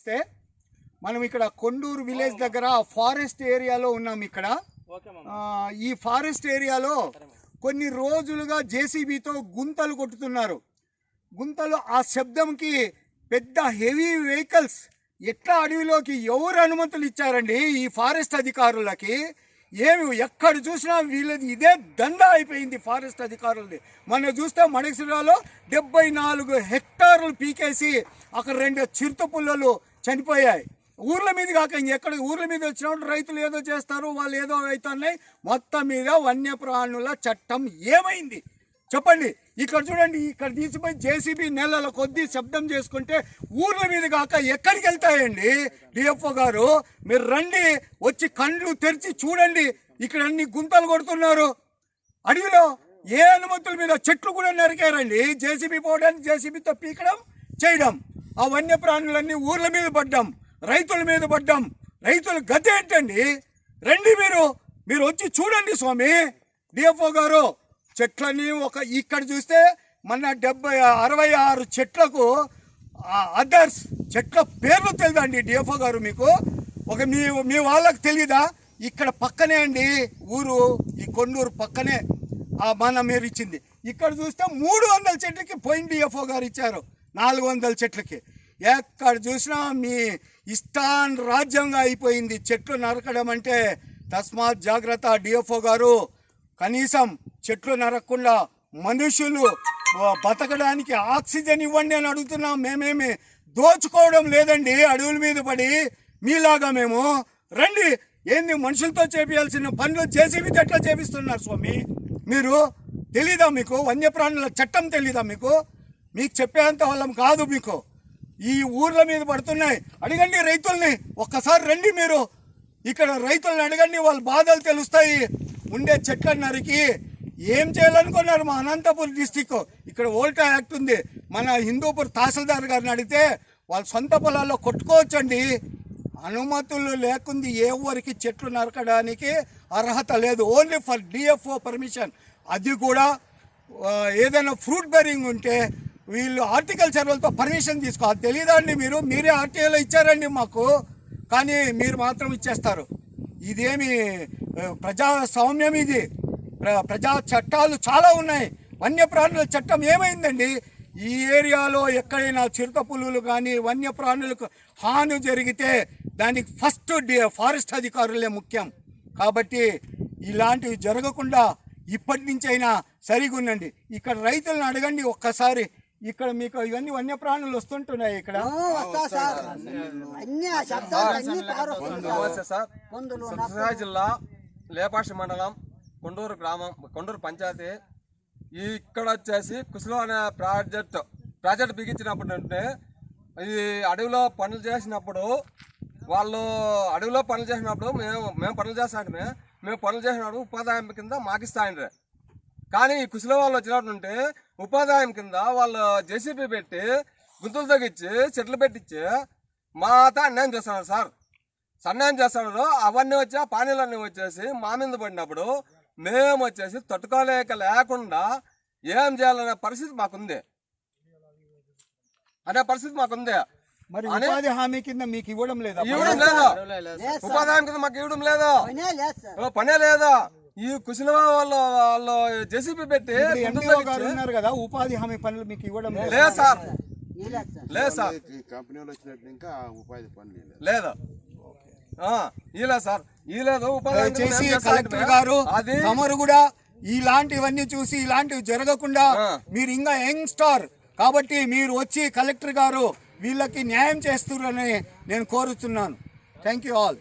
వస్తే మనం ఇక్కడ కొండూరు విలేజ్ దగ్గర ఫారెస్ట్ ఏరియాలో ఉన్నాం ఇక్కడ. ఈ ఫారెస్ట్ ఏరియాలో కొన్ని రోజులుగా జేసీబీతో గుంతలు కొట్టుతున్నారు. గుంతలు ఆ శబ్దంకి పెద్ద హెవీ వెహికల్స్ ఎట్లా అడవిలోకి ఎవరు అనుమతులు ఇచ్చారండి ఈ ఫారెస్ట్ అధికారులకి? ఏమి ఎక్కడ చూసినా వీళ్ళది ఇదే దందా అయిపోయింది ఫారెస్ట్ అధికారులది. మొన్న చూస్తే మణిసిరాలో డెబ్బై నాలుగు హెక్టార్లు పీకేసి అక్కడ రెండు చిరుత పుల్లలు చనిపోయాయి. ఊర్ల మీద కాక ఎక్కడ ఊర్ల మీద వచ్చినప్పుడు రైతులు ఏదో చేస్తారు వాళ్ళు ఏదో అవుతున్నాయి. మొత్తం మీద వన్యప్రాణుల చట్టం ఏమైంది? చెప్పండి. ఇక్కడ చూడండి ఇక్కడ తీసిపోయి జేసీబీ నెలల కొద్దీ శబ్దం చేసుకుంటే ఊర్ల మీద కాక ఎక్కడికి వెళ్తాయండి? డిఎఫ్ఓ గారు మీరు రండి వచ్చి కండ్లు తెరిచి చూడండి. ఇక్కడ అన్ని గుంతలు కొడుతున్నారు. అడవిలో ఏ అనుమతుల మీద చెట్లు కూడా నరికారండి? జేసీబీ పోవడానికి జేసీబీతో పీకడం చేయడం. ఆ వన్యప్రాణులన్నీ ఊర్ల మీద పడ్డాం రైతుల మీద పడ్డాం. రైతుల గత ఏంటండి? రండి మీరు మీరు వచ్చి చూడండి స్వామి. డిఎఫ్ఓ గారు చెట్లని ఒక ఇక్కడ చూస్తే మన డెబ్బై అరవై ఆరు చెట్లకు అదర్స్ చెట్ల పేర్లు తెలియదండి డిఎఫ్ఓ గారు మీకు. ఒక మీ మీ వాళ్ళకి తెలియదా ఇక్కడ పక్కనే అండి ఊరు ఈ కొండూరు పక్కనే. ఆ మన మీరు ఇచ్చింది. ఇక్కడ చూస్తే మూడు వందల చెట్లకి పోయిన డిఎఫ్ఓ గారు ఇచ్చారు. నాలుగు వందల చెట్లకి. ఎక్కడ చూసినా మీ ఇష్టాన్ రాజ్యంగా అయిపోయింది చెట్లు నరకడం అంటే తస్మాత్ జాగ్రత్త డిఎఫ్ఓ గారు. కనీసం చెట్లు నరకకుండా మనుషులు బతకడానికి ఆక్సిజన్ ఇవ్వండి అని అడుగుతున్నాం. మేమేమి దోచుకోవడం లేదండి. అడవుల మీద పడి మీలాగా మేము. రండి. ఏంది మనుషులతో చేపించాల్సిన పనులు జేసీబీ ఎట్లా చేపిస్తున్నారు స్వామి? మీరు తెలీదా మీకు? వన్యప్రాణుల చట్టం తెలీదా మీకు? మీకు చెప్పేంత వాళ్ళం కాదు మీకు. ఈ ఊర్ల మీద పడుతున్నాయి. అడగండి రైతుల్ని. ఒక్కసారి రండి మీరు. ఇక్కడ రైతుల్ని అడగండి. వాళ్ళ బాధలు తెలుస్తాయి. ఉండే చెట్లను నరికి ఏం చేయాలనుకున్నారు మా అనంతపురం డిస్టిక్? ఇక్కడ ఓల్టా యాక్ట్ ఉంది. మన హిందూపూర్ తహసీల్దార్ గారిని అడిగితే వాళ్ళ సొంత పొలాల్లో కొట్టుకోవచ్చండి. అనుమతులు లేకుంది ఏ ఊరికి చెట్లు నరకడానికి అర్హత లేదు. ఓన్లీ ఫర్ డిఎఫ్ఓ పర్మిషన్ అది కూడా ఏదైనా ఫ్రూట్ బెరింగ్ ఉంటే వీళ్ళు హార్టికల్చర్ వాళ్ళతో పర్మిషన్ తీసుకో తెలియదండి అండి మీరు మీరే ఆర్టీఐలో ఇచ్చారండి మాకు కానీ మీరు మాత్రం ఇచ్చేస్తారు. ఇదేమి ప్రజాస్వామ్యం ఇది. ప్ర- ప్రజా చట్టాలు చాలా ఉన్నాయి. వన్యప్రాణుల చట్టం ఏమైందండి? ఈ ఏరియాలో ఎక్కడైనా చిరుత పులులు కానీ వన్యప్రాణులకు హాని జరిగితే దానికి ఫస్ట్ ఫారెస్ట్ అధికారులే ముఖ్యం. కాబట్టి ఇలాంటివి జరగకుండా ఇప్పటి నుంచైనా సరిగా ఉండండి ఇక్కడ రైతులను అడగండి ఒక్కసారి ఇక్కడ మీకు ఇవన్నీ వన్యప్రాణులు వస్తుంటున్నాయి ఇక్కడ. వస్తా సార్. అన్ని ఆ శబ్దాలు అన్ని పారొస్తుంది నమస్తే సార్. కొందులు సత్యసాయి జిల్లా లేపాక్షి మండలం కొండూరు గ్రామం కొండూరు పంచాయతీ. ఈ ఇక్కడ వచ్చేసి కుసులో అనే ప్రాజెక్ట్ ప్రాజెక్ట్ బిగించినప్పుడు అంటే ఈ అడవిలో పనులు చేసినప్పుడు వాళ్ళు అడవిలో పనులు చేసినప్పుడు మేము మేము పనులు చేస్తాంటే మేము పనులు చేసినప్పుడు ఉపాధాయం కింద మాకిస్తాండ్రే కానీ ఈ కుశల వాళ్ళు వచ్చినట్టుంటే ఉపాధాయం కింద వాళ్ళు జేసీబీ పెట్టి గుంతలు తగ్గించి చెట్లు పెట్టించి మా తా అన్యాయం చేస్తున్నారు సార్. సన్యాయం చేస్తున్నారు అవన్నీ వచ్చి ఆ పానీలన్నీ వచ్చేసి మా మీద పడినప్పుడు మేము వచ్చేసి తట్టుకోలేక లేకుండా ఏం చేయాలనే పరిస్థితి మాకుంది. అనే పరిస్థితి మాకుంది. మరి ఉపాధి హామీ కింద మీకు ఇవ్వడం లేదా? ఇవ్వడం లేదు సార్. ఉపాధాయం కింద మాకు ఇవ్వడం లేదు? పనే లేదు? ఈ కుశల వాళ్ళు వాళ్ళు జేసీబీ పెట్టి ఉన్నారు కదా ఉపాధి హామీ పనులు మీకు ఇవ్వడం లేదు. సార్ లేదు సార్. లేదు సార్. ఈ కంపెనీలు వచ్చినట్టు ఇంకా ఉపాధి పనులు లేదు లేదు. ఆ, ఈలే సార్. ఈలేదు ఉపాధి చేసి కలెక్టర్ గారు అది తమరు కూడా ఇలాంటివన్నీ చూసి ఇలాంటివి జరగకుండా. మీరు ఇంకా యంగ్ స్టార్ కాబట్టి మీరు వచ్చి కలెక్టర్ గారు వీళ్ళకి న్యాయం చేస్తున్నారని నేను కోరుతున్నాను థ్యాంక్ యూ ఆల్